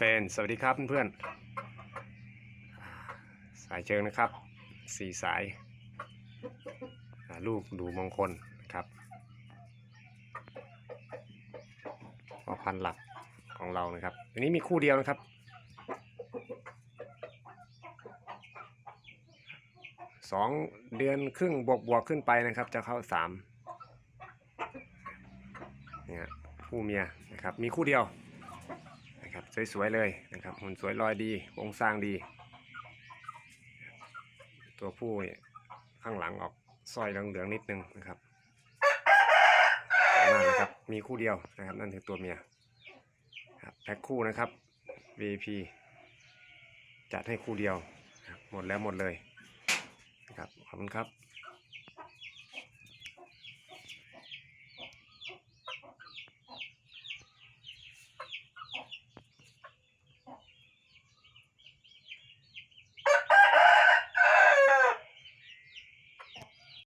ฟนสวัสดีครับเพื่อนๆสายเชิงนะครับสี่สายลูกดูมงคลนะครับพอพันหลักของเรานะครับอันนี้มีคู่เดียวนะครับ สองเดือนครึ่งบวกบวกขึ้นไปนะครับ จะเข้าสามเนี่ยคู่เมียนะครับ มีคู่เดียว นะครับ สวยๆเลยนะครับหุ่นสวยลอยดีโครงสร้างดี ตัวผู้ข้างหลังออกสร้อยเหลืองๆนิดนึงนะครับสวยมากนะครับ มีคู่เดียวนะครับ นั่นคือตัวเมียครับแพ็คคู่นะครับ VP จัดให้คู่เดียว หมดแล้วหมดเลยนะครับขอบคุณครับ